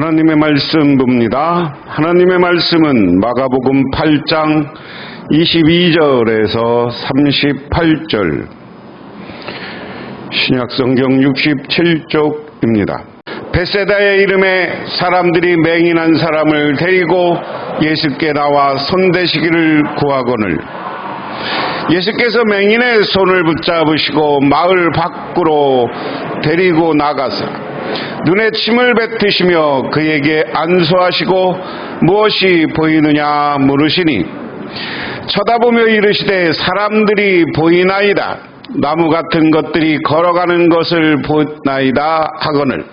하나님의 말씀 봅니다. 하나님의 말씀은 마가복음 8장 22절에서 38절 신약 성경 67쪽입니다. 베세다의 이름에 사람들이 맹인한 사람을 데리고 예수께 나와 손대시기를 구하거늘 예수께서 맹인의 손을 붙잡으시고 마을 밖으로 데리고 나가사 눈에 침을 뱉으시며 그에게 안수하시고 무엇이 보이느냐 물으시니 쳐다보며 이르시되 사람들이 보이나이다. 나무 같은 것들이 걸어가는 것을 보나이다 하거늘.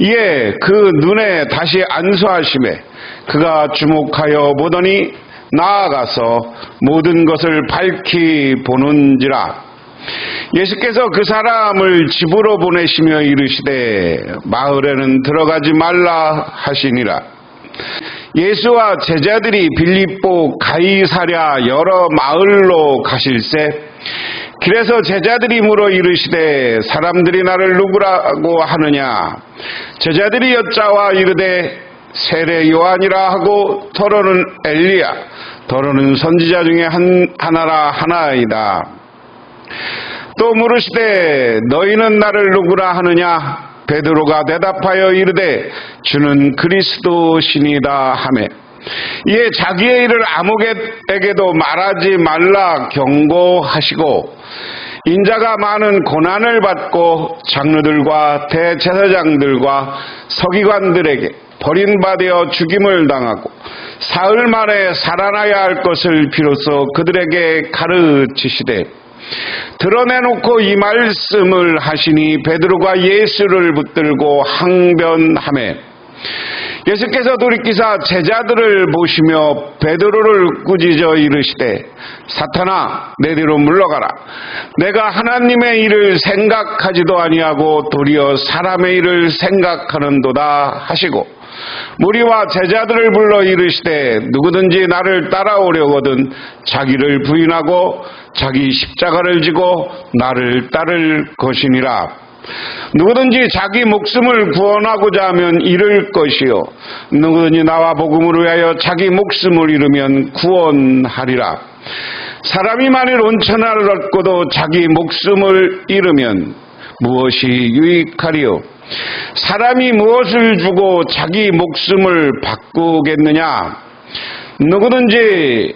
이에 그 눈에 다시 안수하심에 그가 주목하여 보더니 나아가서 모든 것을 밝히 보는지라 예수께서 그 사람을 집으로 보내시며 이르시되 마을에는 들어가지 말라 하시니라. 예수와 제자들이 빌립보 가이사랴 여러 마을로 가실새 길에서 제자들이 물어 이르시되 사람들이 나를 누구라고 하느냐 제자들이 여짜와 이르되 세례 요한이라 하고 더러는 엘리야 더러는 선지자 중에 한, 하나라 하나이다 또 물으시되 너희는 나를 누구라 하느냐? 베드로가 대답하여 이르되 주는 그리스도시니다 하매. 이에 자기의 일을 아무에게도 말하지 말라 경고하시고 인자가 많은 고난을 받고 장로들과 대제사장들과 서기관들에게 버림받아 죽임을 당하고 사흘 만에 살아나야 할 것을 비로소 그들에게 가르치시되 드러내놓고 이 말씀을 하시니 베드로가 예수를 붙들고 항변함에 예수께서 돌이키사 제자들을 보시며 베드로를 꾸짖어 이르시되 사탄아 내 뒤로 물러가라. 내가 하나님의 일을 생각하지도 아니하고 도리어 사람의 일을 생각하는도다 하시고 무리와 제자들을 불러 이르시되 누구든지 나를 따라오려거든 자기를 부인하고 자기 십자가를 지고 나를 따를 것이니라. 누구든지 자기 목숨을 구원하고자 하면 잃을 것이요. 누구든지 나와 복음을 위하여 자기 목숨을 잃으면 구원하리라. 사람이 만일 온천을 얻고도 자기 목숨을 잃으면 무엇이 유익하리요? 사람이 무엇을 주고 자기 목숨을 바꾸겠느냐? 누구든지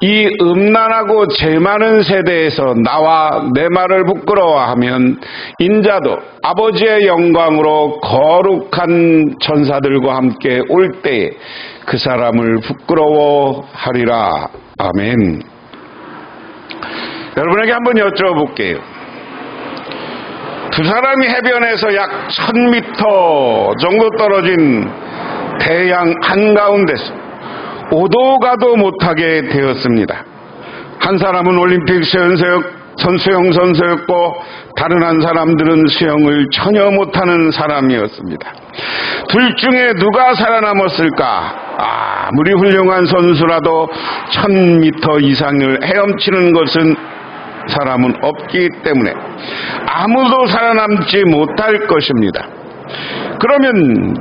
이 음란하고 죄 많은 세대에서 나와 내 말을 부끄러워하면 인자도 아버지의 영광으로 거룩한 천사들과 함께 올 때에 그 사람을 부끄러워하리라. 아멘. 여러분에게 한번 여쭤볼게요. 두 사람이 해변에서 약 1000m 정도 떨어진 대양 한가운데서 오도 가도 못하게 되었습니다. 한 사람은 올림픽 선수형 선수였고 다른 한 사람들은 수영을 전혀 못하는 사람이었습니다. 둘 중에 누가 살아남았을까? 아 무리 훌륭한 선수라도 1000m 이상을 헤엄치는 것은 사람은 없기 때문에 아무도 살아남지 못할 것입니다. 그러면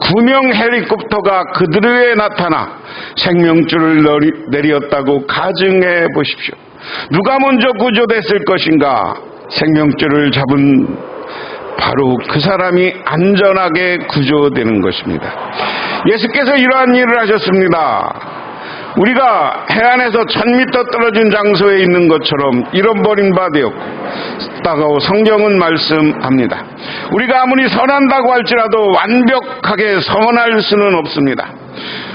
구명 헬리콥터가 그들에게 나타나 생명줄을 내렸다고 가정해 보십시오. 누가 먼저 구조됐을 것인가? 생명줄을 잡은 바로 그 사람이 안전하게 구조되는 것입니다. 예수께서 이러한 일을 하셨습니다. 우리가 해안에서 1000m 떨어진 장소에 있는 것처럼 잃어버린 바 되었고 성경은 말씀합니다. 우리가 아무리 선한다고 할지라도 완벽하게 선할 수는 없습니다.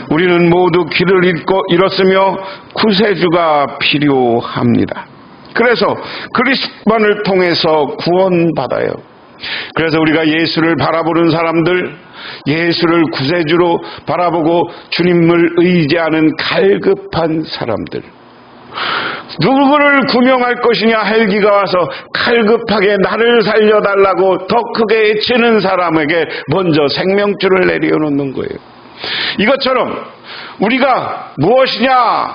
우리는 모두 길을 잃고 잃었으며 구세주가 필요합니다. 그래서 그리스도만을 통해서 구원받아요. 그래서 우리가 예수를 바라보는 사람들, 예수를 구세주로 바라보고 주님을 의지하는 갈급한 사람들. 누구를 구명할 것이냐 헬기가 와서 칼급하게 나를 살려달라고 더 크게 외치는 사람에게 먼저 생명줄을 내려놓는 거예요. 이것처럼 우리가 무엇이냐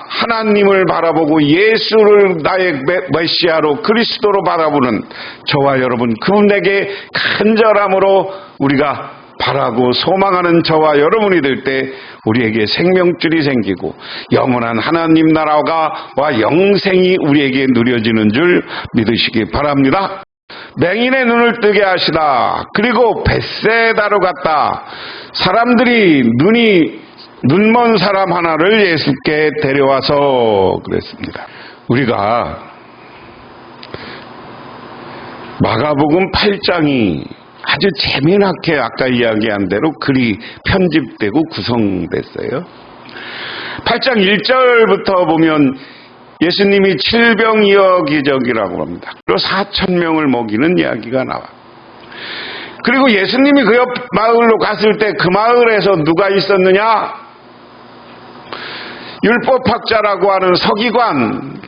하나님을 바라보고 예수를 나의 메시아로 그리스도로 바라보는 저와 여러분 그분에게 간절함으로 우리가 바라고 소망하는 저와 여러분이 될 때 우리에게 생명줄이 생기고 영원한 하나님 나라가 와 영생이 우리에게 누려지는 줄 믿으시기 바랍니다. 맹인의 눈을 뜨게 하시다. 그리고 벳세다로 갔다. 사람들이 눈이 눈먼 사람 하나를 예수께 데려와서 그랬습니다. 우리가 마가복음 8장이 아주 재미나게 아까 이야기한 대로 글이 편집되고 구성됐어요. 8장 1절부터 보면 예수님이 칠병이어 기적이라고 합니다. 그리고 4천 명을 먹이는 이야기가 나와. 그리고 예수님이 그 옆 마을로 갔을 때 그 마을에서 누가 있었느냐? 율법학자라고 하는 서기관.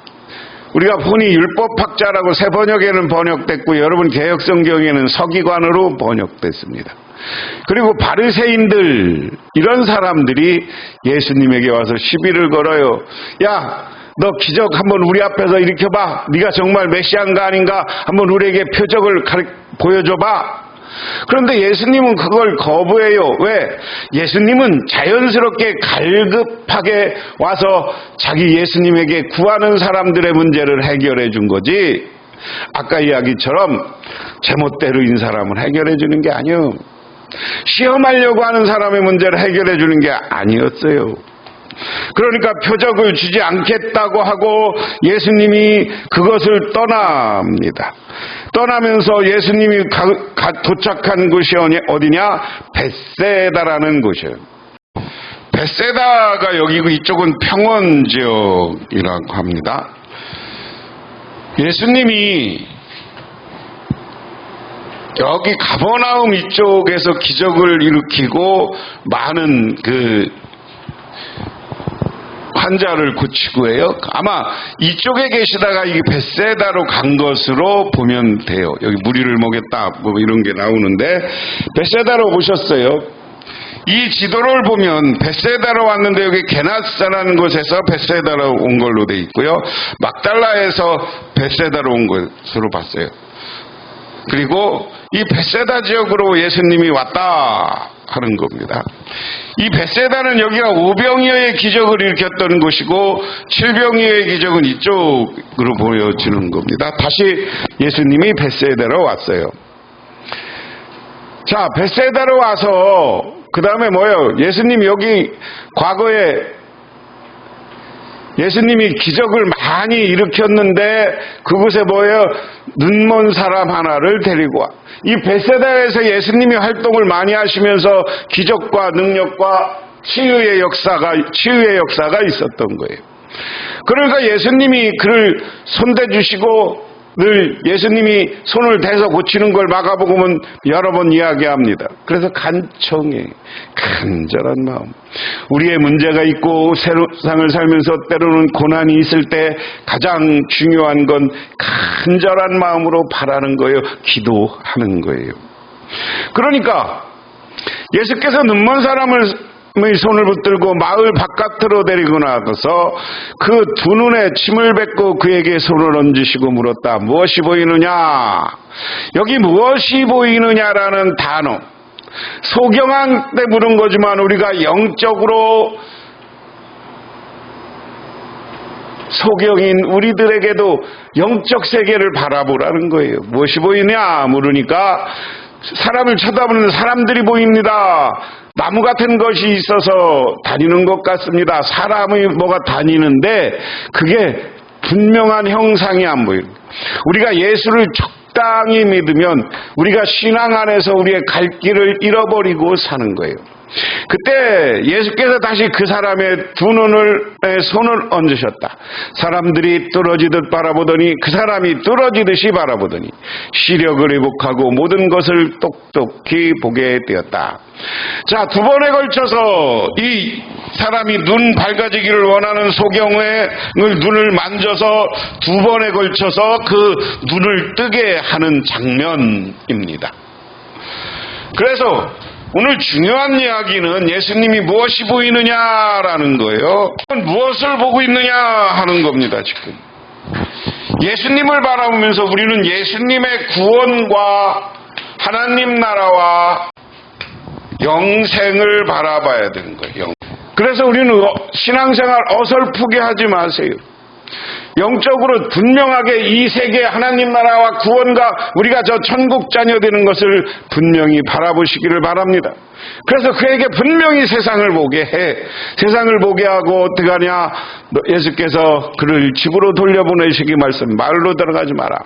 우리가 흔히 율법학자라고 새 번역에는 번역됐고 여러분 개혁성경에는 서기관으로 번역됐습니다. 그리고 바리새인들 이런 사람들이 예수님에게 와서 시비를 걸어요. 야, 너 기적 한번 우리 앞에서 일으켜봐. 네가 정말 메시아인가 아닌가 한번 우리에게 표적을 보여줘봐. 그런데 예수님은 그걸 거부해요. 왜? 예수님은 자연스럽게 갈급하게 와서 자기 예수님에게 구하는 사람들의 문제를 해결해 준 거지. 아까 이야기처럼 제멋대로 인 사람을 해결해 주는 게 아니요. 시험하려고 하는 사람의 문제를 해결해 주는 게 아니었어요. 그러니까 표적을 주지 않겠다고 하고 예수님이 그것을 떠납니다. 떠나면서 예수님이 도착한 곳이 어디냐? 벳세다라는 곳이에요. 벳세다가 여기고 이쪽은 평원 지역이라고 합니다. 예수님이 여기 가버나움 이쪽에서 기적을 일으키고 많은 그 환자를 고치고 해요. 아마 이쪽에 계시다가 이 베세다로 간 것으로 보면 돼요. 여기 무리를 먹였다 뭐 이런 게 나오는데 베세다로 오셨어요. 이 지도를 보면 베세다로 왔는데 여기 게나스라는 곳에서 베세다로 온 걸로 돼 있고요. 막달라에서 베세다로 온 것으로 봤어요. 그리고 이 베세다 지역으로 예수님이 왔다 하는 겁니다. 이 베세다는 여기가 오병이어의 기적을 일으켰던 곳이고 칠병이어의 기적은 이쪽으로 보여지는 겁니다. 다시 예수님이 베세다로 왔어요. 자, 베세다로 와서 그 다음에 뭐예요? 예수님 여기 과거에 예수님이 기적을 많이 일으켰는데 그곳에 뭐예요? 눈먼 사람 하나를 데리고 와. 이 베세다에서 예수님이 활동을 많이 하시면서 기적과 능력과 치유의 역사가 치유의 역사가 있었던 거예요. 그러니까 예수님이 그를 손대 주시고 늘 예수님이 손을 대서 고치는 걸 마가복음은 여러 번 이야기합니다. 그래서 간청해 간절한 마음. 우리의 문제가 있고 세상을 살면서 때로는 고난이 있을 때 가장 중요한 건 간절한 마음으로 바라는 거예요. 기도하는 거예요. 그러니까 예수께서 눈먼 사람을 손을 붙들고 마을 바깥으로 데리고 나가서 그 두 눈에 침을 뱉고 그에게 손을 얹으시고 물었다. 무엇이 보이느냐? 여기 무엇이 보이느냐라는 단어. 소경한 때 물은 거지만 우리가 영적으로 소경인 우리들에게도 영적 세계를 바라보라는 거예요. 무엇이 보이냐 물으니까 사람을 쳐다보는 사람들이 보입니다. 나무 같은 것이 있어서 다니는 것 같습니다. 사람이 뭐가 다니는데 그게 분명한 형상이 안 보여요. 우리가 예수를 적당히 믿으면 우리가 신앙 안에서 우리의 갈 길을 잃어버리고 사는 거예요. 그때 예수께서 다시 그 사람의 두 눈을 손을 얹으셨다. 사람들이 뚫어지듯 바라보더니 그 사람이 뚫어지듯이 바라보더니 시력을 회복하고 모든 것을 똑똑히 보게 되었다. 자, 두 번에 걸쳐서 이 사람이 눈 밝아지기를 원하는 소경의 눈을 만져서 두 번에 걸쳐서 그 눈을 뜨게 하는 장면입니다. 그래서 오늘 중요한 이야기는 예수님이 무엇이 보이느냐라는 거예요. 무엇을 보고 있느냐 하는 겁니다, 지금. 예수님을 바라보면서 우리는 예수님의 구원과 하나님 나라와 영생을 바라봐야 되는 거예요. 영. 그래서 우리는 어- 신앙생활 어설프게 하지 마세요. 영적으로 분명하게 이 세계 하나님 나라와 구원과 우리가 저 천국 자녀 되는 것을 분명히 바라보시기를 바랍니다. 그래서 그에게 분명히 세상을 보게 해. 세상을 보게 하고 어떡하냐? 너- 예수께서 그를 집으로 돌려보내시기 말씀 말로 들어가지 마라.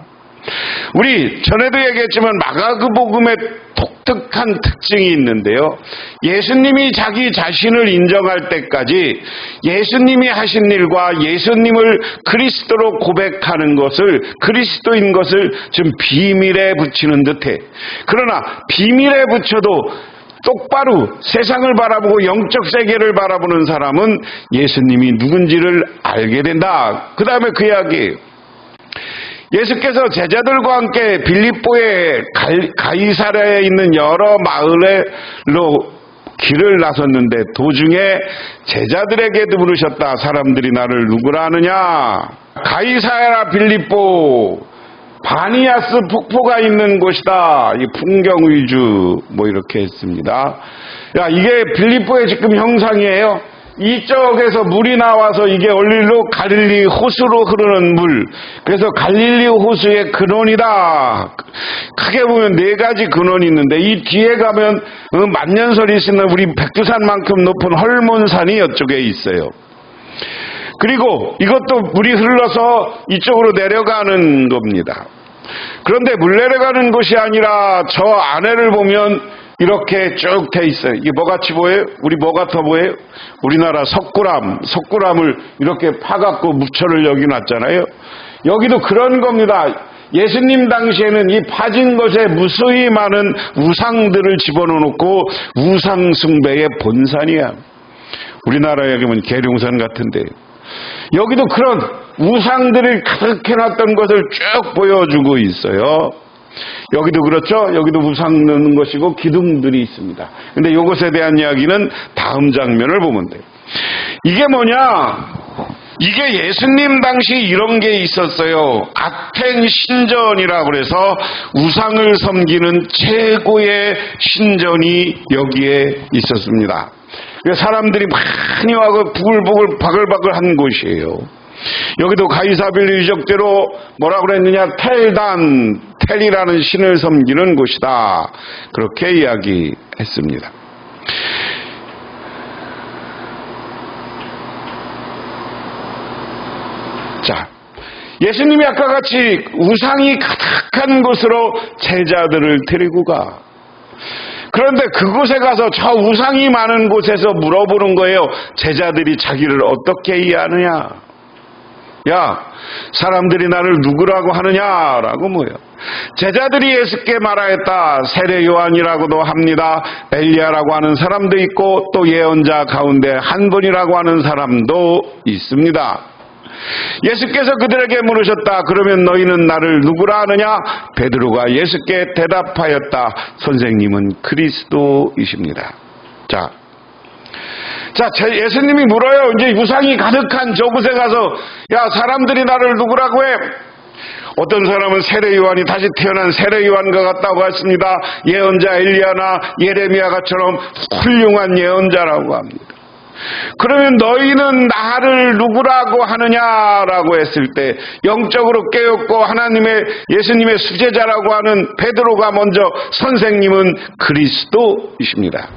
우리 전에도 얘기했지만 마가그 복음의 독특한 특징이 있는데요. 예수님이 자기 자신을 인정할 때까지 예수님이 하신 일과 예수님을 그리스도로 고백하는 것을 그리스도인 것을 좀 비밀에 붙이는 듯해. 그러나 비밀에 붙여도 똑바로 세상을 바라보고 영적 세계를 바라보는 사람은 예수님이 누군지를 알게 된다. 그 다음에 그 이야기예요. 예수께서 제자들과 함께 빌립보의 갈- 가이사랴에 있는 여러 마을로 길을 나섰는데 도중에 제자들에게도 물으셨다. 사람들이 나를 누구라 하느냐? 가이사랴 빌립보 바니아스 폭포가 있는 곳이다. 이 풍경 위주 뭐 이렇게 했습니다. 야 이게 빌립보의 지금 형상이에요. 이쪽에서 물이 나와서 이게 원리로 갈릴리 호수로 흐르는 물. 그래서 갈릴리 호수의 근원이다. 크게 보면 네 가지 근원이 있는데 이 뒤에 가면 어, 만년설이 있는 우리 백두산만큼 높은 헐몬산이 이쪽에 있어요. 그리고 이것도 물이 흘러서 이쪽으로 내려가는 겁니다. 그런데 물 내려가는 곳이 아니라 저 안에를 보면 이렇게 쭉 돼 있어요. 이게 뭐 같이 보여요? 우리 뭐 같아 보여요? 우리나라 석굴암, 석굴암을 이렇게 파갖고 무철을 여기 놨잖아요. 여기도 그런 겁니다. 예수님 당시에는 이 파진 것에 무수히 많은 우상들을 집어넣고 우상숭배의 본산이야. 우리나라에 보면 계룡산 같은데 여기도 그런 우상들을 가득 해놨던 것을 쭉 보여주고 있어요. 여기도 그렇죠. 여기도 우상 넣는 것이고 기둥들이 있습니다. 근데 이것에 대한 이야기는 다음 장면을 보면 돼요. 이게 뭐냐? 이게 예수님 당시 이런 게 있었어요. 아텐 신전이라 그래서 우상을 섬기는 최고의 신전이 여기에 있었습니다. 사람들이 많이 와서 부글부글 바글바글 한 곳이에요. 여기도 가이사빌리 유적대로 뭐라 그랬느냐 텔단 텔이라는 신을 섬기는 곳이다 그렇게 이야기했습니다. 자, 예수님이 아까 같이 우상이 가득한 곳으로 제자들을 데리고 가. 그런데 그곳에 가서 저 우상이 많은 곳에서 물어보는 거예요. 제자들이 자기를 어떻게 이해하느냐? 야, 사람들이 나를 누구라고 하느냐라고 뭐요. 제자들이 예수께 말하였다. 세례 요한이라고도 합니다. 엘리야라고 하는 사람도 있고 또 예언자 가운데 한 분이라고 하는 사람도 있습니다. 예수께서 그들에게 물으셨다. 그러면 너희는 나를 누구라 하느냐? 베드로가 예수께 대답하였다. 선생님은 그리스도이십니다. 자, 자, 제- 예수님이 물어요. 이제 우상이 가득한 저곳에 가서, 야, 사람들이 나를 누구라고 해? 어떤 사람은 세례 요한이 다시 태어난 세례 요한과 같다고 했습니다. 예언자 엘리야나 예레미야가처럼 훌륭한 예언자라고 합니다. 그러면 너희는 나를 누구라고 하느냐라고 했을 때 영적으로 깨었고 하나님의 예수님의 수제자라고 하는 베드로가 먼저 선생님은 그리스도이십니다.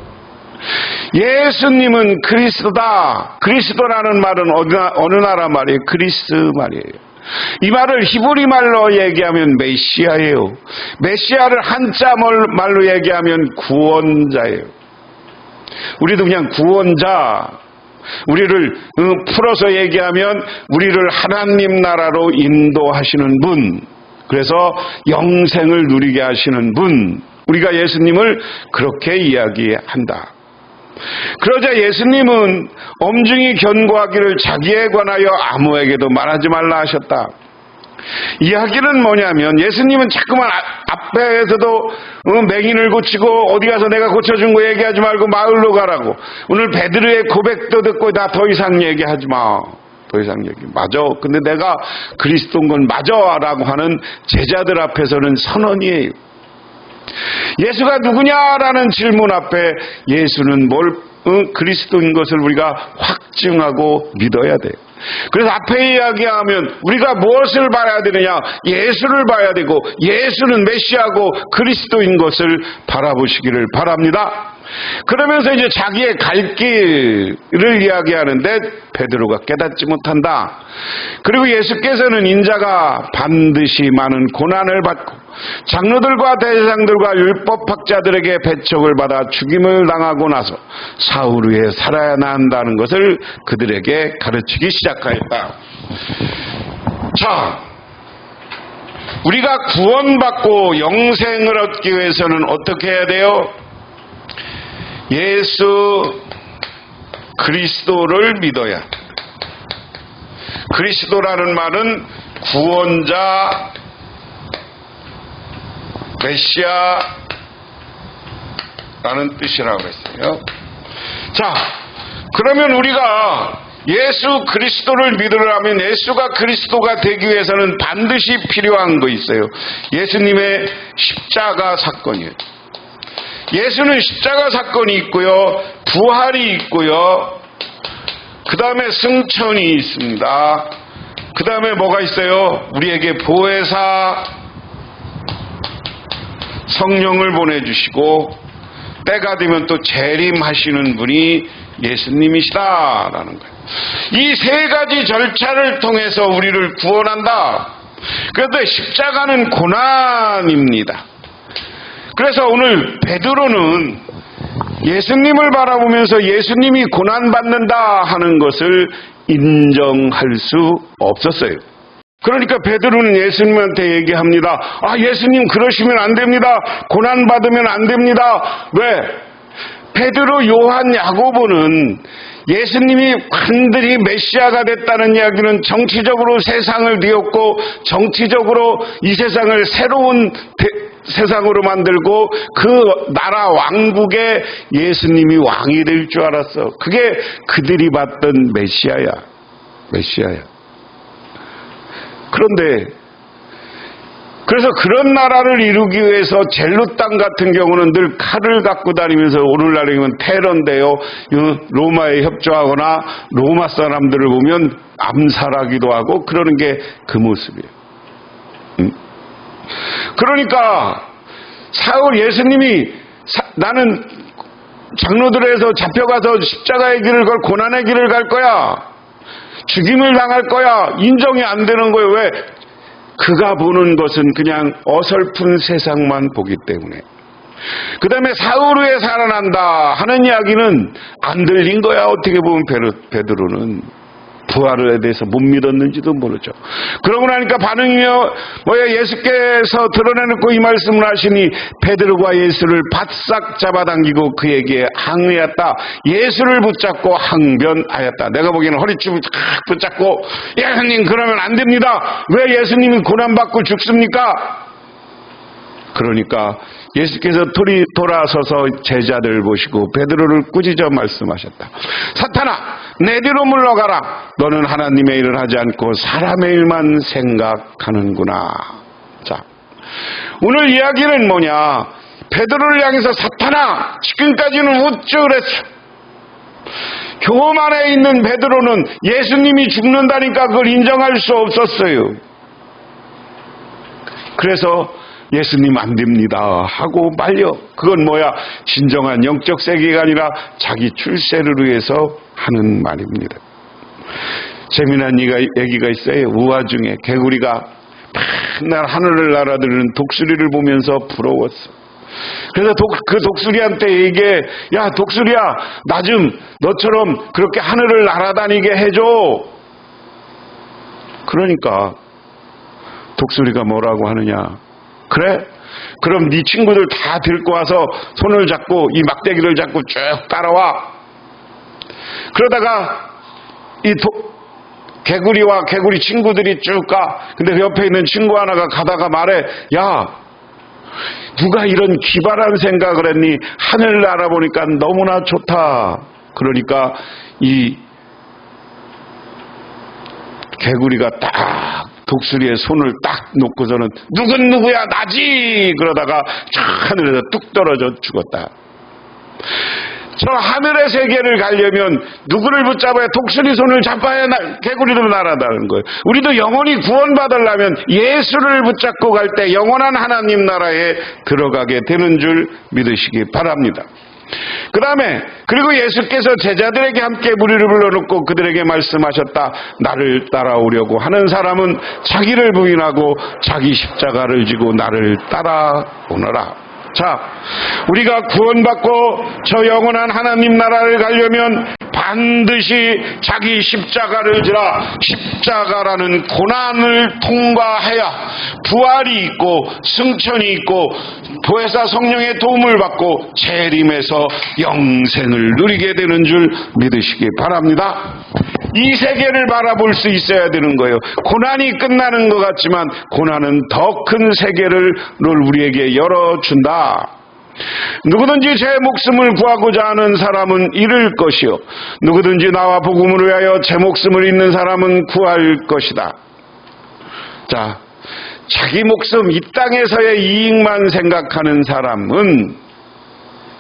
예수님은 그리스도다. 그리스도라는 말은 어느, 나라 말이에요? 그리스 말이에요. 이 말을 히브리 말로 얘기하면 메시아예요. 메시아를 한자 말- 말로 얘기하면 구원자예요. 우리도 그냥 구원자, 우리를 어, 풀어서 얘기하면 우리를 하나님 나라로 인도하시는 분, 그래서 영생을 누리게 하시는 분, 우리가 예수님을 그렇게 이야기한다. 그러자 예수님은 엄중히 견고하기를 자기에 관하여 아무에게도 말하지 말라 하셨다. 이야기는 뭐냐면 예수님은 자꾸만 아- 앞에서도 어, 맹인을 고치고 어디 가서 내가 고쳐준 거 얘기하지 말고 마을로 가라고 오늘 베드로의 고백도 듣고 나 더 이상 얘기하지 마. 더 이상 얘기 맞아. 근데 내가 그리스도인 건 맞아라고 하는 제자들 앞에서는 선언이에요. 예수가 누구냐라는 질문 앞에 예수는 뭘 어, 그리스도인 것을 우리가 확증하고 믿어야 돼요. 그래서 앞에 이야기하면 우리가 무엇을 봐야 되느냐? 예수를 봐야 되고 예수는 메시아고 그리스도인 것을 바라보시기를 바랍니다. 그러면서 이제 자기의 갈 길을 이야기하는데 베드로가 깨닫지 못한다. 그리고 예수께서는 인자가 반드시 많은 고난을 받고 장로들과 대장들과 율법학자들에게 배척을 받아 죽임을 당하고 나서 사흘 후에 살아야 한다는 것을 그들에게 가르치기 시작하였다. 자, 우리가 구원받고 영생을 얻기 위해서는 어떻게 해야 돼요? 예수 그리스도를 믿어야. 그리스도라는 말은 구원자, 메시아라는 뜻이라고 했어요. 자, 그러면 우리가 예수 그리스도를 믿으려면 예수가 그리스도가 되기 위해서는 반드시 필요한 거 있어요. 예수님의 십자가 사건이에요. 예수는 십자가 사건이 있고요. 부활이 있고요. 그 다음에 승천이 있습니다. 그 다음에 뭐가 있어요? 우리에게 보혜사 성령을 보내주시고 때가 되면 또 재림하시는 분이 예수님이시다라는 거예요. 이 세 가지 절차를 통해서 우리를 구원한다. 그런데 십자가는 고난입니다. 그래서 오늘 베드로는 예수님을 바라보면서 예수님이 고난받는다 하는 것을 인정할 수 없었어요. 그러니까 베드로는 예수님한테 얘기합니다. 아, 예수님 그러시면 안 됩니다. 고난 받으면 안 됩니다. 왜? 베드로, 요한, 야고보는 예수님이 완전히 메시아가 됐다는 이야기는 정치적으로 세상을 뒤엎고 정치적으로 이 세상을 새로운 대, 세상으로 만들고 그 나라 왕국에 예수님이 왕이 될 줄 알았어. 그게 그들이 봤던 메시아야. 메시아야. 그런데 그래서 그런 나라를 이루기 위해서 젤루 땅 같은 경우는 늘 칼을 갖고 다니면서 오늘날이면 테러인데요. 로마에 협조하거나 로마 사람들을 보면 암살하기도 하고 그러는 게 그 모습이에요. 응? 그러니까 사울 예수님이 사, 나는 장로들에서 잡혀가서 십자가의 길을 걸 고난의 길을 갈 거야. 죽임을 당할 거야. 인정이 안 되는 거예요. 왜? 그가 보는 것은 그냥 어설픈 세상만 보기 때문에. 그 다음에 사흘 후에 살아난다 하는 이야기는 안 들린 거야. 어떻게 보면 베드로는. 부활에 대해서 못 믿었는지도 모르죠. 그러고 나니까 반응이 뭐야 예수께서 드러내놓고 이 말씀을 하시니 베드로가 예수를 바싹 잡아당기고 그에게 항의했다. 예수를 붙잡고 항변하였다. 내가 보기에는 허리춤을 탁 붙잡고 예수님 그러면 안 됩니다. 왜 예수님이 고난받고 죽습니까? 그러니까 예수께서 돌이 돌아서서 제자들을 보시고 베드로를 꾸짖어 말씀하셨다. 사탄아, 내 뒤로 물러가라. 너는 하나님의 일을 하지 않고 사람의 일만 생각하는구나. 자, 오늘 이야기는 뭐냐? 베드로를 향해서 사탄아, 지금까지는 우쭈 그랬어. 교험 안에 있는 베드로는 예수님이 죽는다니까 그걸 인정할 수 없었어요. 그래서 예수님 안 됩니다. 하고 말려. 그건 뭐야? 진정한 영적 세계가 아니라 자기 출세를 위해서 하는 말입니다. 재미난 얘기가 있어요. 우화 중에 개구리가 맨날 하늘을 날아드는 독수리를 보면서 부러웠어. 그래서 독, 그 독수리한테 얘기해. 야 독수리야 나 좀 너처럼 그렇게 하늘을 날아다니게 해줘. 그러니까 독수리가 뭐라고 하느냐 그래? 그럼 네 친구들 다 데리고 와서 손을 잡고 이 막대기를 잡고 쭉 따라와. 그러다가 이 도, 개구리와 개구리 친구들이 쭉 가. 근데 그 옆에 있는 친구 하나가 가다가 말해, 야, 누가 이런 기발한 생각을 했니? 하늘을 알아보니까 너무나 좋다. 그러니까 이 개구리가 딱 독수리의 손을 딱 놓고서는 누군 누구야 나지 그러다가 저 하늘에서 뚝 떨어져 죽었다. 저 하늘의 세계를 가려면 누구를 붙잡아야 독수리 손을 잡아야 나, 개구리도 날아다는 거예요. 우리도 영원히 구원받으려면 예수를 붙잡고 갈 때 영원한 하나님 나라에 들어가게 되는 줄 믿으시기 바랍니다. 그 다음에 그리고 예수께서 제자들에게 함께 무리를 불러놓고 그들에게 말씀하셨다. 나를 따라오려고 하는 사람은 자기를 부인하고 자기 십자가를 지고 나를 따라오너라. 자, 우리가 구원받고 저 영원한 하나님 나라를 가려면 반드시 자기 십자가를 지라 십자가라는 고난을 통과해야 부활이 있고 승천이 있고 보혜사 성령의 도움을 받고 재림에서 영생을 누리게 되는 줄 믿으시기 바랍니다. 이 세계를 바라볼 수 있어야 되는 거예요. 고난이 끝나는 것 같지만 고난은 더 큰 세계를 우리에게 열어준다. 누구든지 제 목숨을 구하고자 하는 사람은 잃을 것이요. 누구든지 나와 복음을 위하여 제 목숨을 잃는 사람은 구할 것이다. 자, 자기 목숨, 이 땅에서의 이익만 생각하는 사람은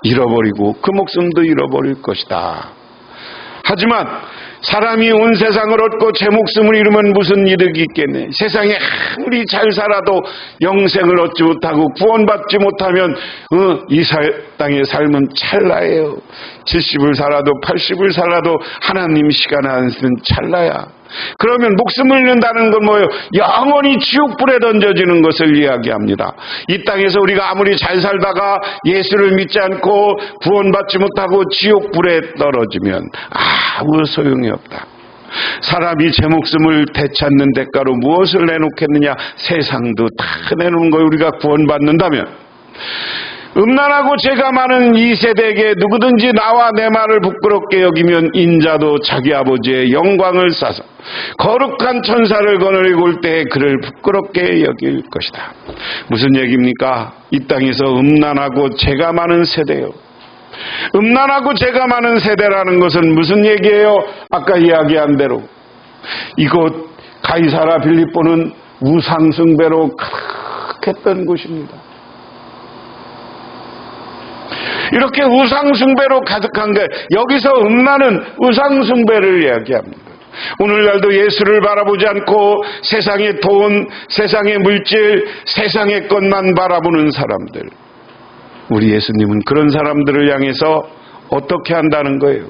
잃어버리고 그 목숨도 잃어버릴 것이다. 하지만 사람이 온 세상을 얻고 제 목숨을 잃으면 무슨 이득이 있겠네. 세상에 아무리 잘 살아도 영생을 얻지 못하고 구원받지 못하면 어, 이 살, 땅의 삶은 찰나예요. 70을 살아도 80을 살아도 하나님 시간 안 쓰는 찰나야. 그러면 목숨을 잃는다는 건 뭐예요? 영원히 지옥불에 던져지는 것을 이야기합니다. 이 땅에서 우리가 아무리 잘 살다가 예수를 믿지 않고 구원받지 못하고 지옥불에 떨어지면 아무 소용이 없다. 사람이 제 목숨을 되찾는 대가로 무엇을 내놓겠느냐? 세상도 다 내놓은 걸 우리가 구원받는다면 음란하고 죄가 많은 이 세대에게 누구든지 나와 내 말을 부끄럽게 여기면 인자도 자기 아버지의 영광을 싸서 거룩한 천사를 거느리고 올 때에 그를 부끄럽게 여길 것이다. 무슨 얘기입니까? 이 땅에서 음란하고 죄가 많은 세대요. 음란하고 죄가 많은 세대라는 것은 무슨 얘기예요? 아까 이야기한 대로 이곳 가이사라 빌립보는 우상숭배로 가득했던 곳입니다. 이렇게 우상숭배로 가득한 게 여기서 음란은 우상숭배를 이야기합니다. 오늘날도 예수를 바라보지 않고 세상의 돈, 세상의 물질, 세상의 것만 바라보는 사람들. 우리 예수님은 그런 사람들을 향해서 어떻게 한다는 거예요?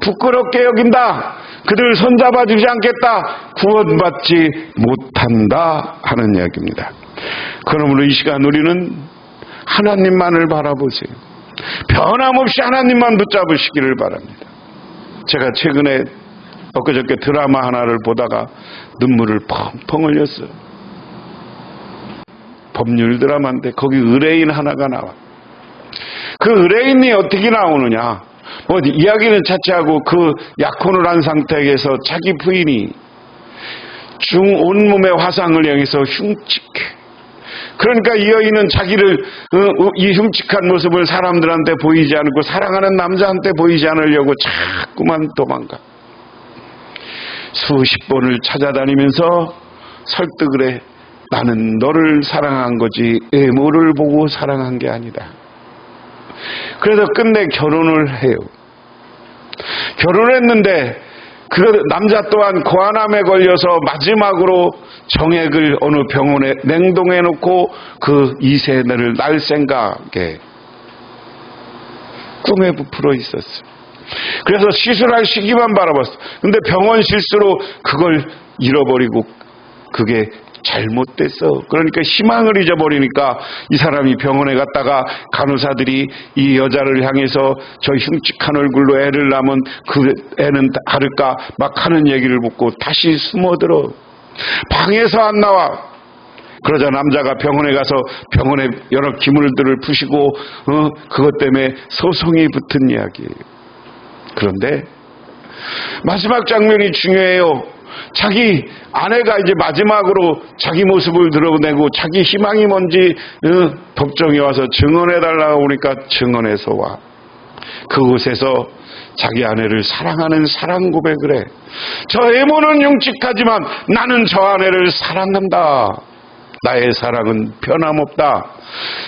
부끄럽게 여긴다. 그들 손잡아 주지 않겠다. 구원받지 못한다. 하는 이야기입니다. 그러므로 이 시간 우리는 하나님만을 바라보세요. 변함없이 하나님만 붙잡으시기를 바랍니다. 제가 최근에 엊그저께 드라마 하나를 보다가 눈물을 펑펑 흘렸어요. 법률 드라마인데 거기 의뢰인 하나가 나와. 그 의뢰인이 어떻게 나오느냐? 뭐 이야기는 차치하고 그 약혼을 한 상태에서 자기 부인이 중 온몸의 화상을 향해서 흉측해. 그러니까 이 여인은 자기를 어, 이 흉측한 모습을 사람들한테 보이지 않고 사랑하는 남자한테 보이지 않으려고 자꾸만 도망가. 수십 번을 찾아다니면서 설득을 해. 나는 너를 사랑한 거지 애모를 보고 사랑한 게 아니다. 그래서 끝내 결혼을 해요. 결혼했는데 그 남자 또한 고아남에 걸려서 마지막으로 정액을 어느 병원에 냉동해 놓고 그 이세네를 날 생각에 꿈에 부풀어 있었어요. 그래서 시술할 시기만 바라봤어. 근데 병원 실수로 그걸 잃어버리고 그게 잘못됐어. 그러니까 희망을 잊어버리니까 이 사람이 병원에 갔다가 간호사들이 이 여자를 향해서 저 흉측한 얼굴로 애를 낳으면 그 애는 다를까 막 하는 얘기를 듣고 다시 숨어들어. 방에서 안 나와. 그러자 남자가 병원에 가서 병원에 여러 기물들을 푸시고 어, 그것 때문에 소송이 붙은 이야기예요. 그런데 마지막 장면이 중요해요. 자기 아내가 이제 마지막으로 자기 모습을 드러내고 자기 희망이 뭔지 어, 법정에 와서 증언해 달라고 하니까 증언해서 와. 그곳에서 자기 아내를 사랑하는 사랑 고백을 해. 저 애모는 흉측하지만 나는 저 아내를 사랑한다. 나의 사랑은 변함없다.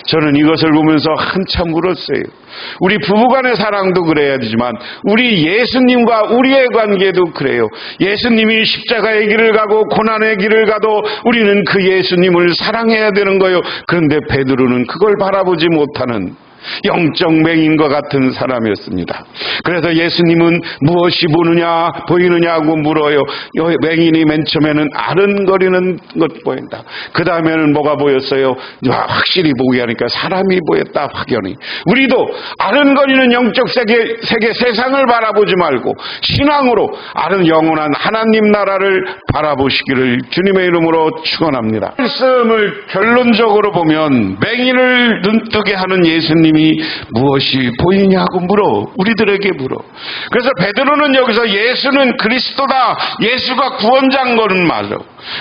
저는 이것을 보면서 한참 울었어요. 우리 부부간의 사랑도 그래야 되지만 우리 예수님과 우리의 관계도 그래요. 예수님이 십자가의 길을 가고 고난의 길을 가도 우리는 그 예수님을 사랑해야 되는 거예요. 그런데 베드로는 그걸 바라보지 못하는 영적 맹인과 같은 사람이었습니다. 그래서 예수님은 무엇이 보느냐 보이느냐고 물어요. 요 맹인이 맨 처음에는 아른거리는 것 보인다. 그 다음에는 뭐가 보였어요? 와, 확실히 보게 하니까 사람이 보였다 확연히. 우리도 아른거리는 영적 세계, 세계 세상을 바라보지 말고 신앙으로 아른 영원한 하나님 나라를 바라보시기를 주님의 이름으로 축원합니다. 말씀을 결론적으로 보면 맹인을 눈뜨게 하는 예수님 예수님이 무엇이 보이냐고 물어. 우리들에게 물어. 그래서 베드로는 여기서 예수는 그리스도다. 예수가 구원자인 거는 맞아.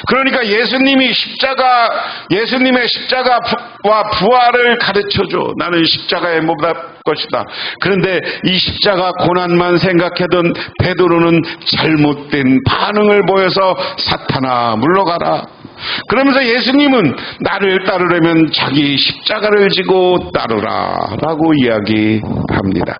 그러니까 예수님이 십자가, 예수님의 십자가와 부활을 가르쳐 줘. 나는 십자가의 모다 것이다. 그런데 이 십자가 고난만 생각하던 베드로는 잘못된 반응을 보여서 사탄아 물러가라. 그러면서 예수님은 나를 따르려면 자기 십자가를 지고 따르라 라고 이야기합니다.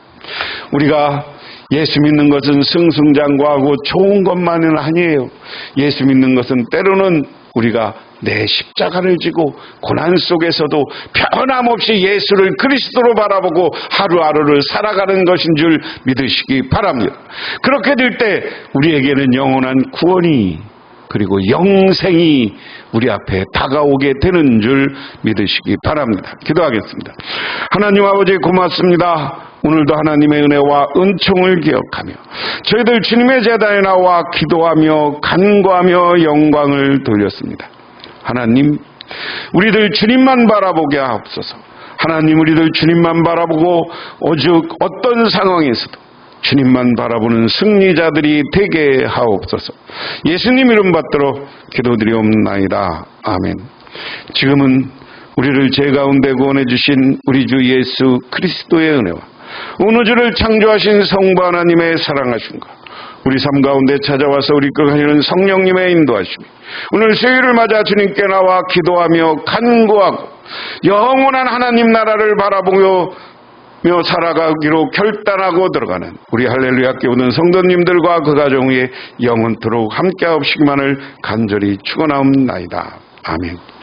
우리가 예수 믿는 것은 승승장구하고 좋은 것만은 아니에요. 예수 믿는 것은 때로는 우리가 내 십자가를 지고 고난 속에서도 변함없이 예수를 그리스도로 바라보고 하루하루를 살아가는 것인 줄 믿으시기 바랍니다. 그렇게 될 때 우리에게는 영원한 구원이 그리고 영생이 우리 앞에 다가오게 되는 줄 믿으시기 바랍니다. 기도하겠습니다. 하나님 아버지 고맙습니다. 오늘도 하나님의 은혜와 은총을 기억하며 저희들 주님의 재단에 나와 기도하며 간구하며 영광을 돌렸습니다. 하나님, 우리들 주님만 바라보게 하옵소서. 하나님, 우리들 주님만 바라보고 오죽 어떤 상황에서도 주님만 바라보는 승리자들이 되게 하옵소서. 예수님 이름 받들어 기도드리옵나이다. 아멘. 지금은 우리를 죄 가운데 구원해 주신 우리 주 예수 그리스도의 은혜와 온 우주를 창조하신 성부 하나님의 사랑하심과 우리 삶 가운데 찾아와서 우리 끌하시는 성령님의 인도하심이 오늘 수요일을 맞아 주님께 나와 기도하며 간구하고 영원한 하나님 나라를 바라보며 며 살아가기로 결단하고 들어가는 우리 할렐루야 깨우는 성도님들과 그 가정 위에 영원토록 함께하옵시기만을 간절히 축원하옵나이다. 아멘.